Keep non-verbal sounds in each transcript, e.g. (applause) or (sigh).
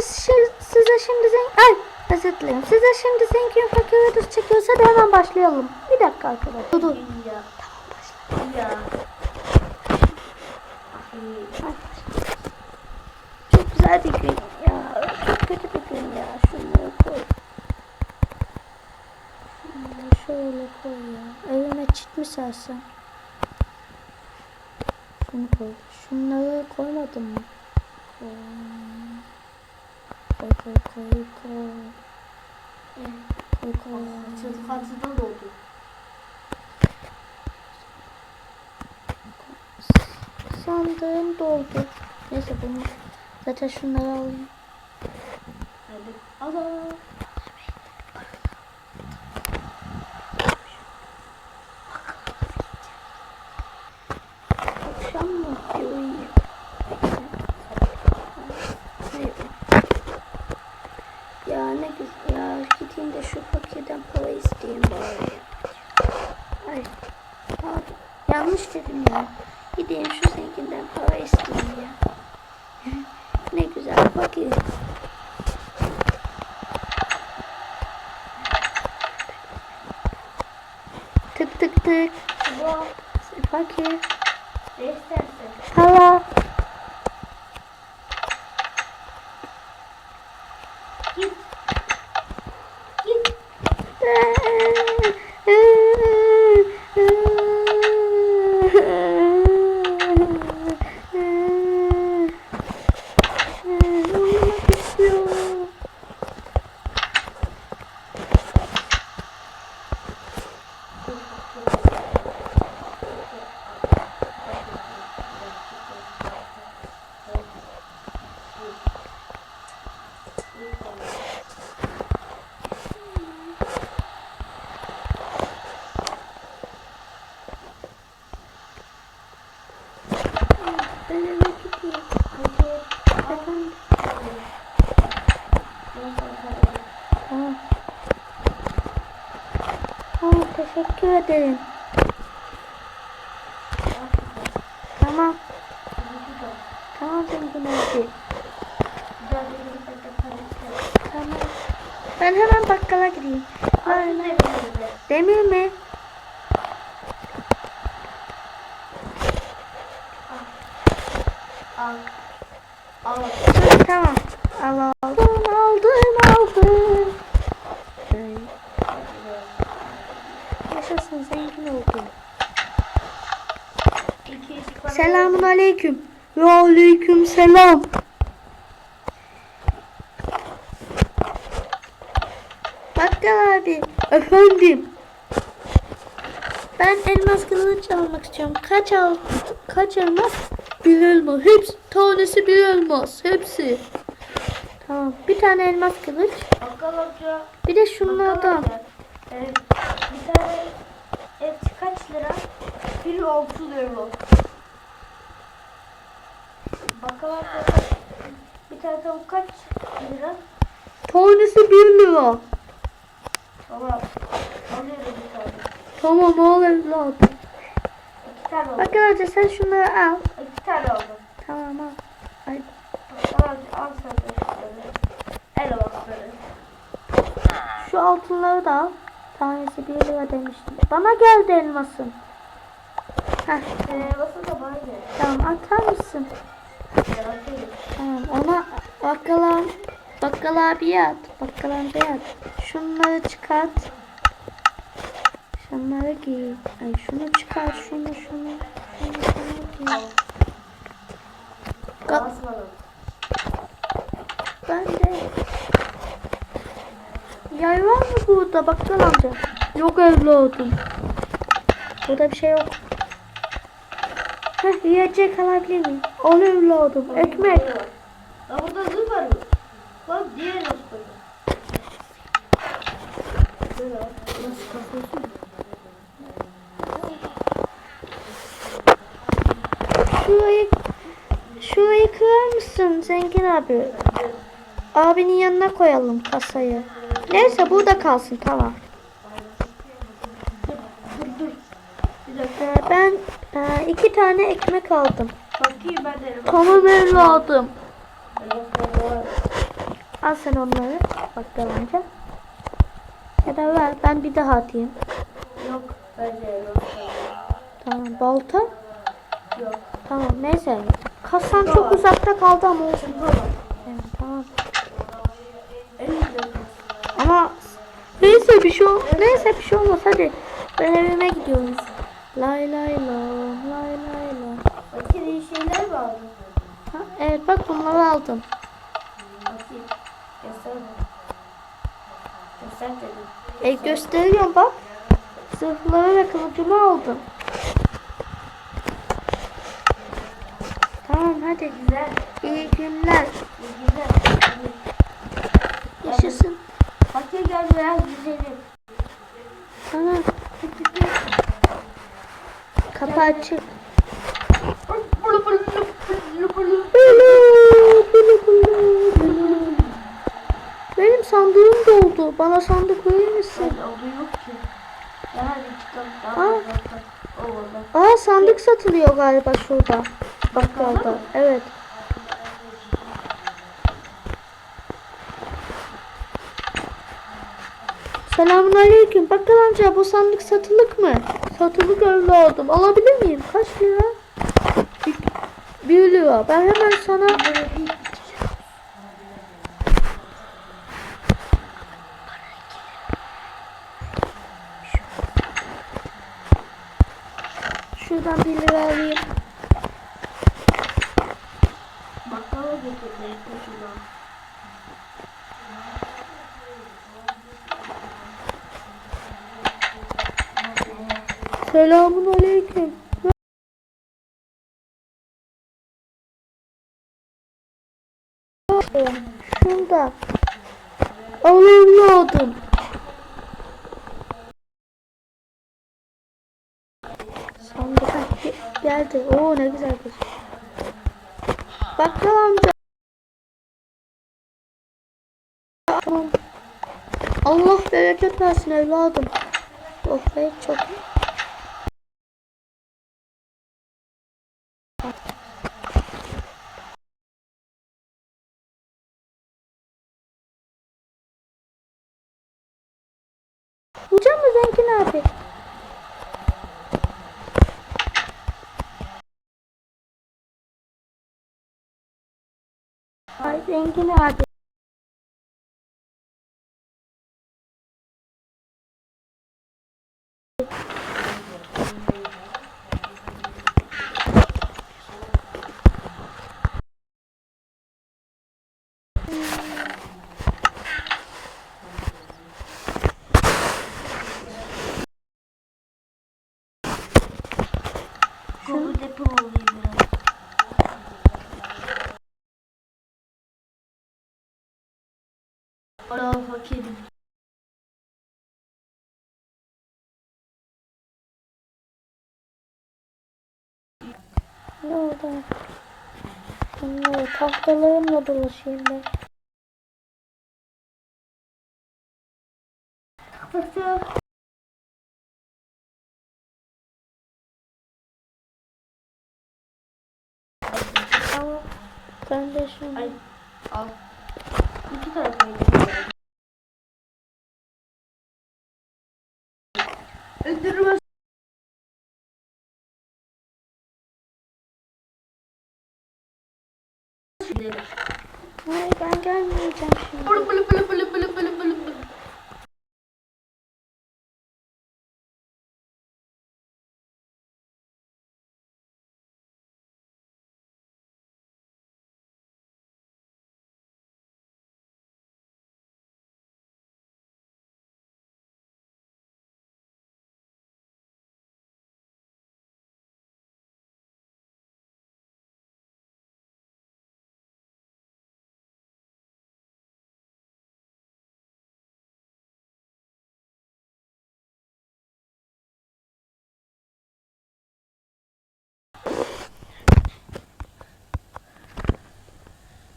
size şimdi zengin... Ay dilerim. Size şimdi zengin fakir videosu çekiyorsa da hemen başlayalım. Bir dakika arkadaşlar. Dur dur. Ya. Tamam başla. Ya. Çok güzel bir gün ya. Çok kötü bir gün ya. Şunları koy. Şunları şöyle koy ya. Evime çit mi sersem? Şunu koy. Şunları koymadın mı? Koy. Koy koy koy koy. Koy koy. Çatı katıda doldu. Sandığım doldu. Neyse bunu zaten şunları alayım. Hadi. Allah. Akşam mı? Bir uyuyayım. Hayır. Ya ne güzel ya. Gideyim de şu fakirden para isteyeyim bari. Ay. Pardon. Yanlış dedim ya. Gideyim şu zenginden para isteyeyim ya. ne güzel fakir. Tık tık tık. Bu. Fakir. Ne istersen. Hala. Tamam. Tamam teşekkür ederim. Tamam. Tamam zengin abi. Tamam. Ben hemen bakkala gideyim. Aynen. Demir mi? Al. Al. Tamam. Al aldım aldım aldım. Ay, Yaşasın zengin oldum. İki yüz para Selamun aleyküm. Ve aleyküm selam. Bakkal abi. Efendim. Ben elmas kılıç almak istiyorum. Kaç al kaç elmas? Bir elmas. Hepsi tanesi bir elmas. Hepsi. Tamam. Bir tane elmas kılıç. Bakkal amca. Bir de şunlardan. Bakkal amca, e, bir tane hepsi kaç lira? Biri 6 euro. Bakkal amca bir tane tavuk kaç lira? Tanesi bir lira. Tamam. Alıyorum bir tane. Tamam al evladım. İki tane. Bakkal amca sen şunları al. İki tane aldım. Tamam al. Ay, Tamam al sen de şunları. El basları. Şu altınları da al. Tanesi 1 lira demiştim. Bana geldi elmasın. Heh, Ee, basın da bana gel. tamam atar mısın? Tamam ona bakkala bakkal abiye at. Bakkal amcaya at. Şunları çıkart. Şunları giy. Ay şunu çıkart. Şunu şunu. Şunu şunu giy. Ka- Basmadım. ben de. Yay var mı burada bakkal amca? Yok evladım. Burada bir şey yok. Heh, yiyecek alabilir miyim? Al evladım. Ekmek. Ya burada zırh var mı? Bak diğer koydum. Böyle. Nasıl? Şurayı şurayı kırar mısın zengin abi? Abinin yanına koyalım kasayı. Neyse burada kalsın tamam. Ee, ben e, iki tane ekmek aldım. Bakayım ben de. Tamam evladım. Al sen onları bakkal amca. Ya da ver ben bir daha atayım. Yok. Bence yok. Tamam balta. Yok. Tamam neyse. Kasan çok uzakta kaldı ama olsun. Bak. Evet, tamam. Ama neyse bir şey ol neyse bir şey olmaz hadi. Ben evime gidiyorum. Lay lay lom lay lay iyi şeyler aldın? Ha, evet bak bunları aldım. Bakayım. Göster mi? Göster dedim. E gösteriyorum bak. Zırhları ve kılıcımı aldım. Tamam hadi. Güzel. İyi günler. iyi. İyi. Yaşasın. Fakir gel biraz güzelim. Tamam. Kapı açık. Doldu. Bana sandık verir misin? Oldu yok ki. Hadi. Aa. Daha orada. Aa sandık satılıyor galiba şurada. Bakkalda. Evet. Selamun aleyküm. Bakkal amca bu sandık satılık mı? Satılık evladım. Alabilir miyim? Kaç lira? Bir, bir lira. Ben hemen sana... Şuradan bir lira alayım. Bakkala götürdüm. Şuradan. Selamun aleyküm. Şurada. Al evladım. Sandık geldi. Oo ne güzel kız. Bakkal amca. Allah bereket versin evladım. Oh be çok Hocam mı Zengin abi? Ay Zengin abi. Fakirim. Ne oldu? Bunları tahtalarımla dolaşayım ben. Kapatı. Ama ben de şunu... Ay al. İki tarafa gidelim. Hayır ben gelmeyeceğim şimdi. Bılı bılı bılı bılı bılı bılı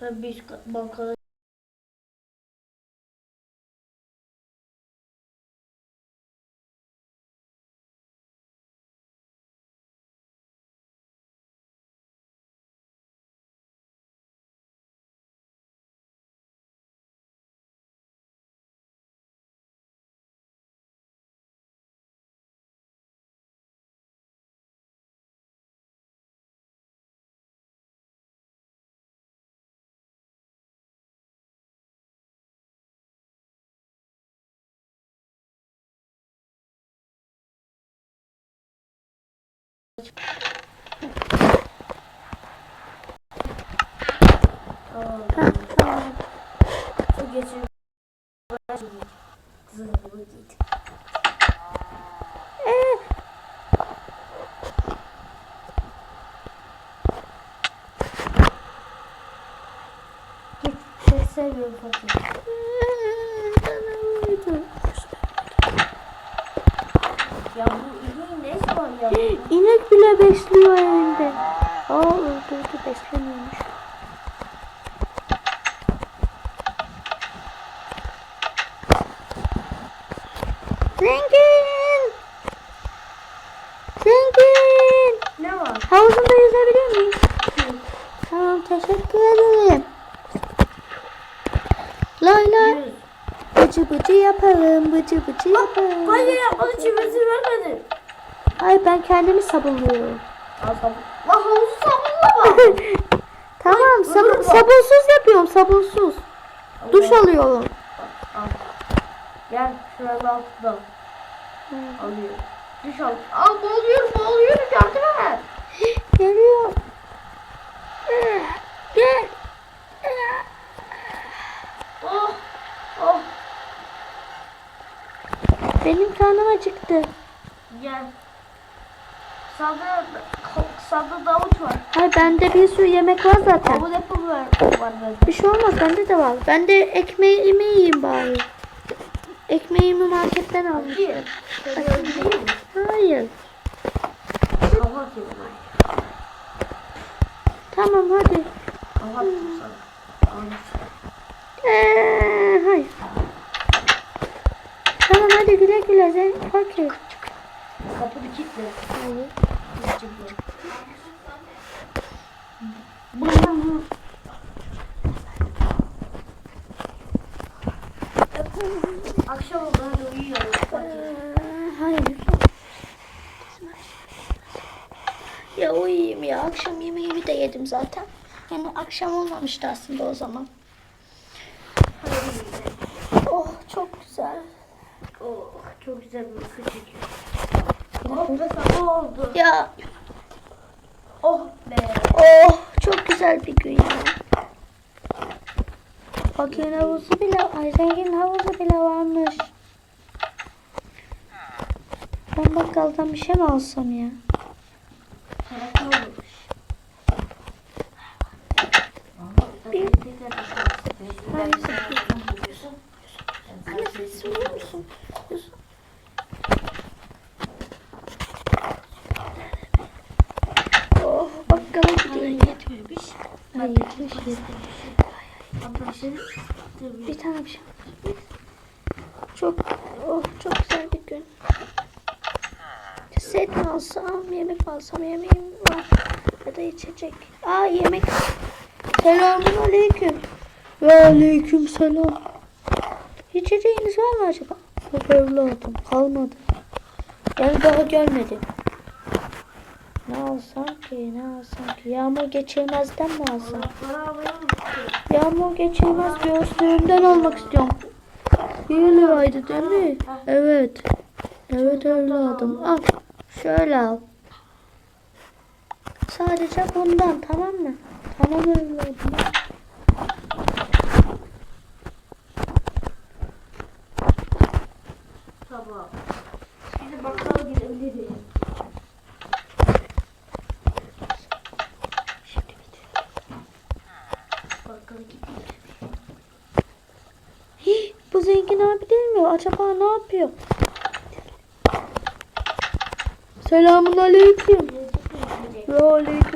Tabii biz bankada Tamam. Tamam. Çok geçiyor. Git. Seni sevmiyorum fakir. Ya bu ineğin ne işi var ya? Bile besliyor evinde. Aa öldürdü beslemiyormuş. Zengin! Zengin! Ne var? Havuzunda yüzebilir miyim? Tamam teşekkür ederim. Lay lay. Bıcı bıcı yapalım, bıcı bıcı yapalım. Hayır yapmadı çivresi vermedi. Hayır ben kendimi sabunluyorum. Al sabun. La havuzu sabunlama. (laughs) Tamam Ay, sabun, sabunsuz yapıyorum sabunsuz. Duş alıyorum. Al. Gel şurada altında. Alıyorum. Duş al. Al boğuluyorum boğuluyorum yardım et. Geliyor. Gel. Oh. Oh. Benim karnım acıktı. Gel. Sağda Davut var. Hayır bende bir sürü yemek var zaten. Davut Apple var, var bende. Bir şey olmaz bende de var. Ben de ekmeğimi yiyeyim bari. Ekmeğimi marketten almıştım. Bir. Hayır. Yedim. Tamam hadi. Kapattım sana. Al. Ee, hayır. Tamam hadi güle güle sen fakir. Kapını kilitle. Hayır. Akşam oldu hadi hayır. Ya uyuyayım ya. Akşam yemeğimi de yedim zaten. Yani akşam olmamıştı aslında o zaman. Oh çok güzel. Oh, çok güzel bir uyku çekiyor. Oh be sabah oldu. Ya Oh be. oh çok güzel bir gün ya. Fakirin havuzu bile, ay zenginin havuzu bile varmış. Ben bakkaldan bir şey mi alsam ya? Anne ses duyuyor musun? Yusuf. Oh bakkala yetmiş yetmiş. Arkadaşlar Bir tane bir şey. Çok oh çok güzel bir gün. Set mi alsam, yemek mi alsam, yemeğim var. Ya da içecek. Aa yemek. Selamun aleyküm. Ve aleyküm selam. İçeceğiniz var mı acaba? Yok evladım kalmadı. Yani daha gelmedi. Ne alsam ki ne alsam ki? Yağmur geçirmezden mi alsam? Yağmur geçirmez göğüslüğümden almak istiyorum. 1 liraydı değil mi? Evet. Evet evladım. Al. Şöyle al. Sadece bundan tamam mı? Tamam evladım. Tamam. Şimdi bakkala gidebiliriz. Bakkala gidelim. Hii, bu zengin abi değil mi? Acaba ne yapıyor? Selamun aleyküm. Ve aleyküm